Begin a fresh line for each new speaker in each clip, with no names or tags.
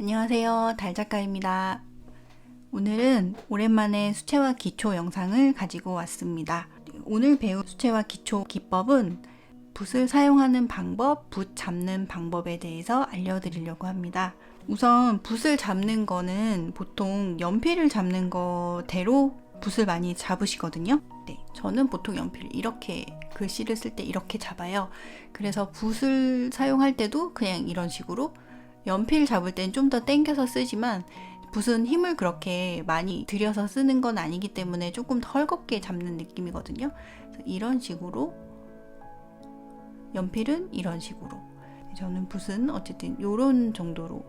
안녕하세요. 달작가입니다. 오늘은 오랜만에 수채화 기초 영상을 가지고 왔습니다. 오늘 배울 수채화 기초 기법은 붓을 사용하는 방법, 붓 잡는 방법에 대해서 알려드리려고 합니다. 우선 붓을 잡는 거는 보통 연필을 잡는 거대로 붓을 많이 잡으시거든요. 네, 저는 보통 연필을 이렇게 글씨를 쓸 때 이렇게 잡아요. 그래서 붓을 사용할 때도 그냥 이런 식으로 연필 잡을 땐 좀더 당겨서 쓰지만 붓은 힘을 그렇게 많이 들여서 쓰는 건 아니기 때문에 조금 더 헐겁게 잡는 느낌이거든요. 이런 식으로 연필은 이런 식으로 저는 붓은 어쨌든 이런 정도로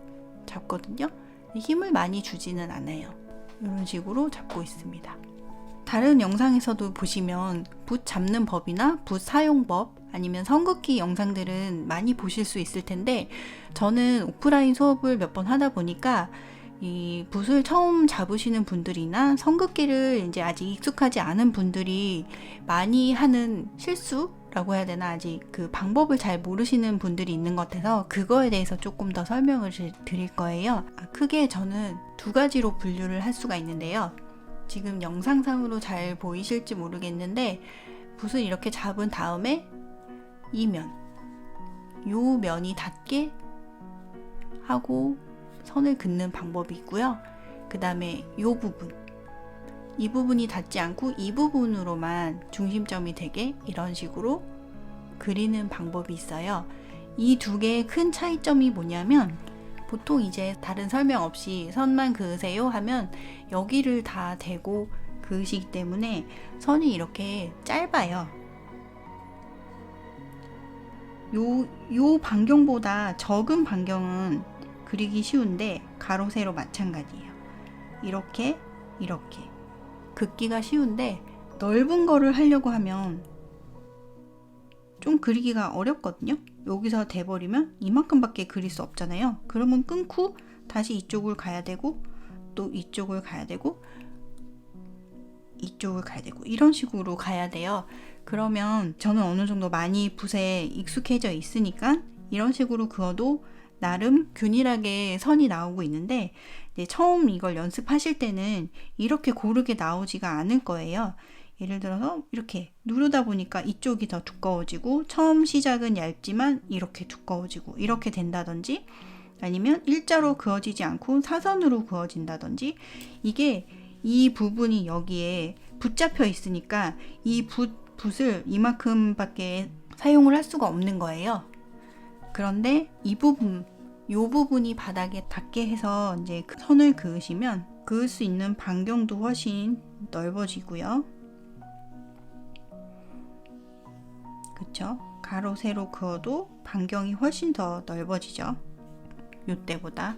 잡거든요. 힘을 많이 주지는 않아요. 이런 식으로 잡고 있습니다. 다른 영상에서도 보시면 붓 잡는 법이나 붓 사용법 아니면 선긋기 영상들은 많이 보실 수 있을 텐데 저는 오프라인 수업을 몇 번 하다 보니까 이 붓을 처음 잡으시는 분들이나 선긋기를 이제 아직 익숙하지 않은 분들이 많이 하는 실수라고 해야 되나 아직 그 방법을 잘 모르시는 분들이 있는 것 같아서 그거에 대해서 조금 더 설명을 드릴 거예요. 아, 크게 저는 두 가지로 분류를 할 수가 있는데요. 지금 영상상으로 잘 보이실지 모르겠는데 붓을 이렇게 잡은 다음에 이 면, 요 면이 닿게 하고 선을 긋는 방법이 있고요. 그 다음에 요 부분, 이 부분이 닿지 않고 이 부분으로만 중심점이 되게 이런 식으로 그리는 방법이 있어요. 이 두 개의 큰 차이점이 뭐냐면 보통 이제 다른 설명 없이 선만 그으세요 하면 여기를 다 대고 그으시기 때문에 선이 이렇게 짧아요. 요, 요 반경보다 적은 반경은 그리기 쉬운데 가로 세로 마찬가지예요. 이렇게 이렇게 긋기가 쉬운데 넓은 거를 하려고 하면 좀 그리기가 어렵거든요. 여기서 대버리면 이만큼밖에 그릴 수 없잖아요. 그러면 끊고 다시 이쪽을 가야 되고 또 이쪽을 가야 되고 이쪽을 가야 되고 이런 식으로 가야 돼요. 그러면 저는 어느 정도 많이 붓에 익숙해져 있으니까 이런 식으로 그어도 나름 균일하게 선이 나오고 있는데 처음 이걸 연습하실 때는 이렇게 고르게 나오지가 않을 거예요. 예를 들어서 이렇게 누르다 보니까 이쪽이 더 두꺼워지고 처음 시작은 얇지만 이렇게 두꺼워지고 이렇게 된다든지 아니면 일자로 그어지지 않고 사선으로 그어진다든지 이게 이 부분이 여기에 붙잡혀 있으니까 이 붓, 붓을 이만큼밖에 사용을 할 수가 없는 거예요. 그런데 이 부분, 이 부분이 바닥에 닿게 해서 이제 그 선을 그으시면 그을 수 있는 반경도 훨씬 넓어지고요. 그쵸? 가로 세로 그어도 반경이 훨씬 더 넓어지죠. 요때보다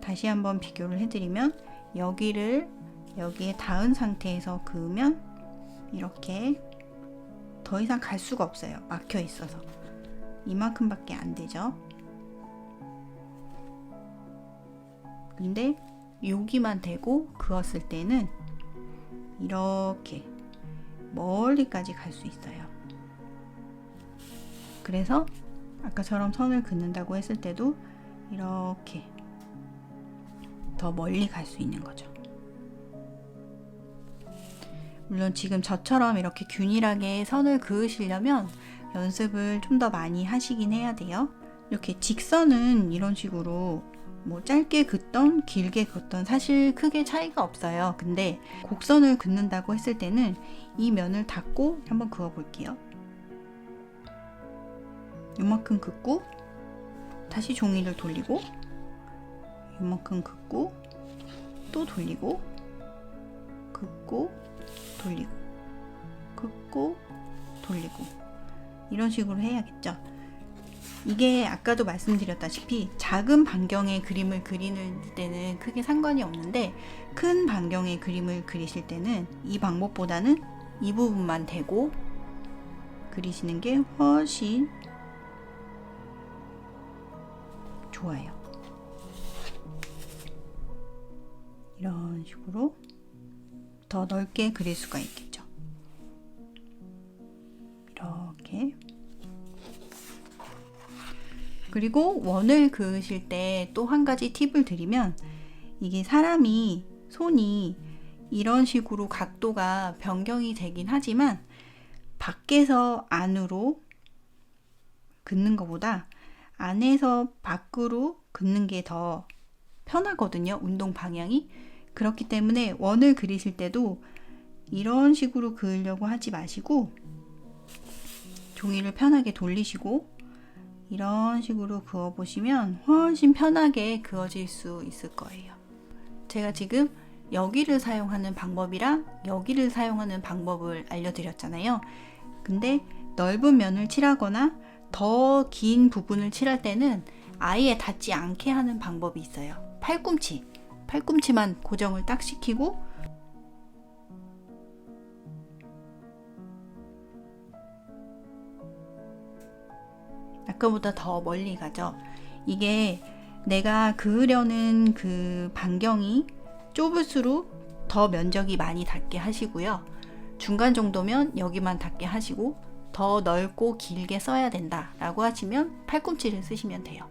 다시 한번 비교를 해드리면 여기를 여기에 닿은 상태에서 그으면 이렇게 더 이상 갈 수가 없어요. 막혀 있어서 이만큼밖에 안 되죠. 근데 여기만 대고 그었을 때는 이렇게 멀리까지 갈 수 있어요. 그래서 아까처럼 선을 긋는다고 했을 때도 이렇게 더 멀리 갈 수 있는 거죠. 물론 지금 저처럼 이렇게 균일하게 선을 그으시려면 연습을 좀 더 많이 하시긴 해야 돼요. 이렇게 직선은 이런 식으로 뭐 짧게 긋던 길게 긋던 사실 크게 차이가 없어요. 근데 곡선을 긋는다고 했을 때는 이 면을 닫고 한번 그어 볼게요. 이만큼 긋고 다시 종이를 돌리고 이만큼 긋고 또 돌리고 긋고 돌리고 긋고 돌리고 이런 식으로 해야겠죠. 이게 아까도 말씀드렸다시피 작은 반경의 그림을 그리는 때는 크게 상관이 없는데 큰 반경의 그림을 그리실 때는 이 방법보다는 이 부분만 대고 그리시는 게 훨씬 좋아요. 이런 식으로 더 넓게 그릴 수가 있겠죠. 이렇게 그리고 원을 그으실 때 또 한 가지 팁을 드리면 이게 사람이 손이 이런 식으로 각도가 변경이 되긴 하지만 밖에서 안으로 긋는 것보다 안에서 밖으로 긋는 게 더 편하거든요. 운동 방향이. 그렇기 때문에 원을 그리실 때도 이런 식으로 그으려고 하지 마시고 종이를 편하게 돌리시고 이런 식으로 그어 보시면 훨씬 편하게 그어질 수 있을 거예요. 제가 지금 여기를 사용하는 방법이랑 여기를 사용하는 방법을 알려드렸잖아요. 근데 넓은 면을 칠하거나 더 긴 부분을 칠할 때는 아예 닿지 않게 하는 방법이 있어요. 팔꿈치. 팔꿈치만 고정을 딱 시키고 아까보다 더 멀리 가죠. 이게 내가 그으려는 그 반경이 좁을수록 더 면적이 많이 닿게 하시고요. 중간 정도면 여기만 닿게 하시고 더 넓고 길게 써야 된다 라고 하시면 팔꿈치를 쓰시면 돼요.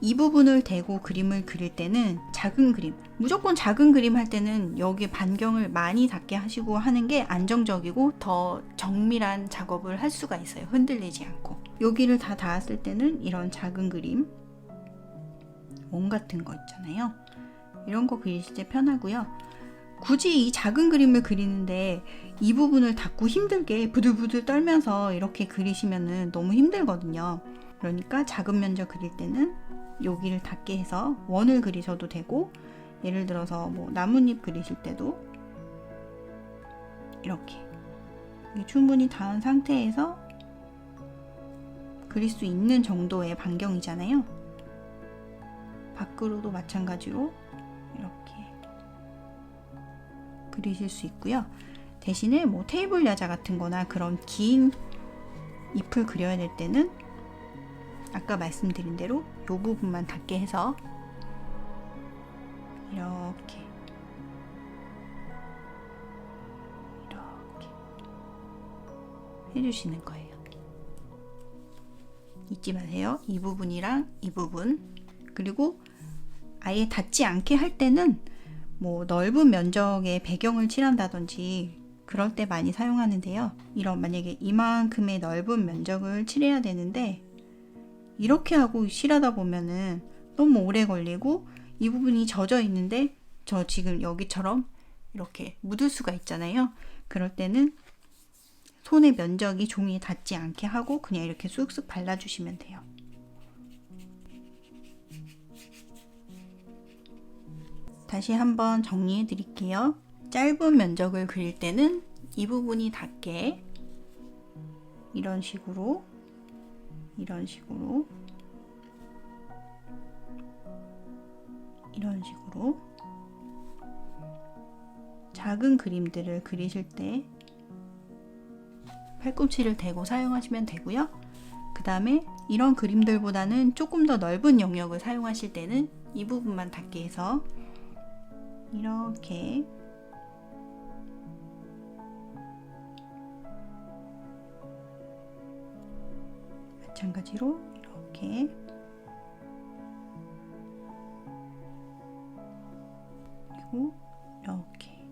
이 부분을 대고 그림을 그릴 때는 작은 그림, 무조건 작은 그림 할 때는 여기 반경을 많이 닿게 하시고 하는 게 안정적이고 더 정밀한 작업을 할 수가 있어요. 흔들리지 않고. 여기를 다 닿았을 때는 이런 작은 그림, 원 같은 거 있잖아요. 이런 거 그리실 때 편하고요. 굳이 이 작은 그림을 그리는데 이 부분을 닫고 힘들게 부들부들 떨면서 이렇게 그리시면은 너무 힘들거든요. 그러니까 작은 면적 그릴 때는 여기를 닿게 해서 원을 그리셔도 되고 예를 들어서 뭐 나뭇잎 그리실 때도 이렇게 충분히 닿은 상태에서 그릴 수 있는 정도의 반경이잖아요. 밖으로도 마찬가지로 이렇게 그리실 수 있고요. 대신에 뭐 테이블 야자 같은 거나 그런 긴 잎을 그려야 될 때는 아까 말씀드린 대로 이 부분만 닿게 해서 이렇게 이렇게 해주시는 거예요. 잊지 마세요. 이 부분이랑 이 부분 그리고 아예 닿지 않게 할 때는 뭐 넓은 면적의 배경을 칠한다든지 그럴 때 많이 사용하는데요. 이런 만약에 이만큼의 넓은 면적을 칠해야 되는데 이렇게 하고 칠하다 보면은 너무 오래 걸리고 이 부분이 젖어 있는데 저 지금 여기처럼 이렇게 묻을 수가 있잖아요. 그럴 때는 손의 면적이 종이에 닿지 않게 하고 그냥 이렇게 쑥쑥 발라주시면 돼요. 다시 한번 정리해 드릴게요. 짧은 면적을 그릴 때는 이 부분이 닿게 이런 식으로 이런 식으로 이런 식으로 작은 그림들을 그리실 때 팔꿈치를 대고 사용하시면 되고요. 그 다음에 이런 그림들보다는 조금 더 넓은 영역을 사용하실 때는 이 부분만 닿게 해서 이렇게. 마찬가지로 이렇게. 그리고 이렇게.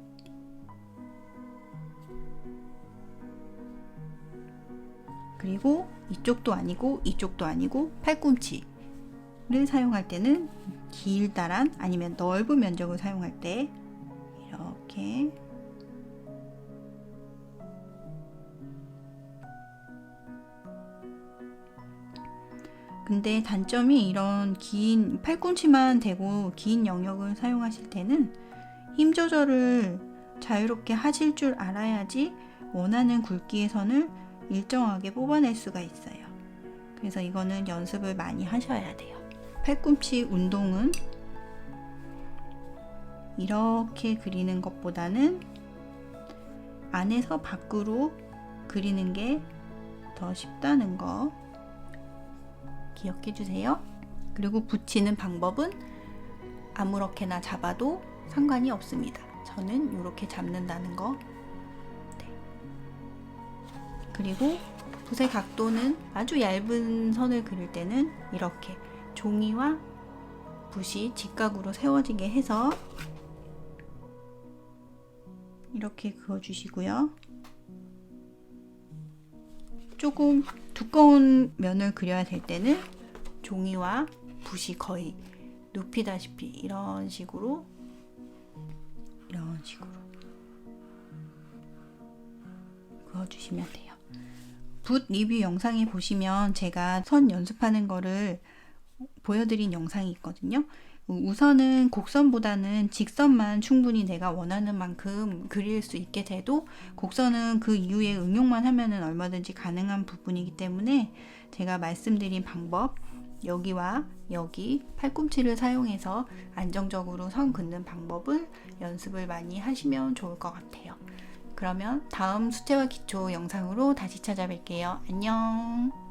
그리고 이쪽도 아니고 이쪽도 아니고 팔꿈치 를 사용할 때는 길다란 아니면 넓은 면적을 사용할 때 이렇게 근데 단점이 이런 긴 팔꿈치만 대고 긴 영역을 사용하실 때는 힘 조절을 자유롭게 하실 줄 알아야지 원하는 굵기의 선을 일정하게 뽑아낼 수가 있어요. 그래서 이거는 연습을 많이 하셔야 돼요. 팔꿈치 운동은 이렇게 그리는 것보다는 안에서 밖으로 그리는 게 더 쉽다는 거 기억해 주세요. 그리고 붙이는 방법은 아무렇게나 잡아도 상관이 없습니다. 저는 이렇게 잡는다는 거. 네. 그리고 붓의 각도는 아주 얇은 선을 그릴 때는 이렇게 종이와 붓이 직각으로 세워지게 해서 이렇게 그어주시고요. 조금 두꺼운 면을 그려야 될 때는 종이와 붓이 거의 눕히다시피 이런 식으로 이런 식으로 그어주시면 돼요. 붓 리뷰 영상에 보시면 제가 선 연습하는 거를 보여드린 영상이 있거든요. 우선은 곡선보다는 직선만 충분히 내가 원하는 만큼 그릴 수 있게 돼도 곡선은 그 이후에 응용만 하면은 얼마든지 가능한 부분이기 때문에 제가 말씀드린 방법 여기와 여기 팔꿈치를 사용해서 안정적으로 선 긋는 방법을 연습을 많이 하시면 좋을 것 같아요. 그러면 다음 수채화 기초 영상으로 다시 찾아뵐게요. 안녕!